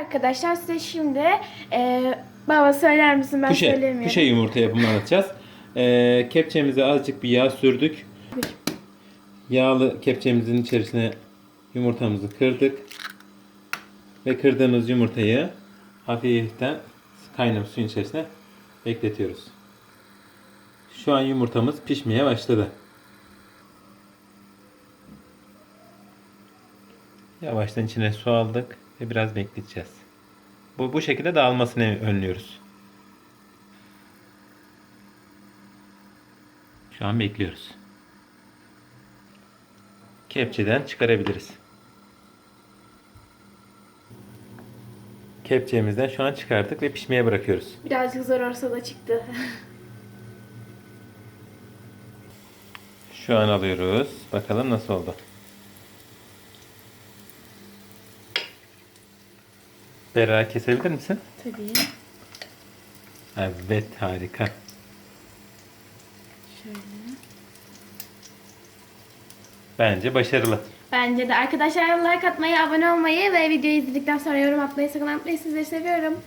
Arkadaşlar size şimdi e, baba söyler misin ben Kuşe, söylemiyorum. kuşe yumurta yapımını anlatacağız. Ee, kepçemize azıcık bir yağ sürdük. Yağlı kepçemizin içerisine yumurtamızı kırdık. Ve kırdığımız yumurtayı hafiften kaynamış suyun içerisine bekletiyoruz. Şu an yumurtamız pişmeye başladı. Yavaştan içine su aldık ve biraz bekleteceğiz. Bu, bu şekilde dağılmasını önlüyoruz. Şu an bekliyoruz. Kepçeden çıkarabiliriz. Kepçemizden şu an çıkardık ve pişmeye bırakıyoruz. Birazcık zor olsa da çıktı. Şu an alıyoruz. Bakalım nasıl oldu. Berra kesebilir misin? Tabii. Evet harika. Şöyle. Bence başarılı. Bence de arkadaşlar like atmayı, abone olmayı ve videoyu izledikten sonra yorum atmayı sakın unutmayın. Sizleri seviyorum.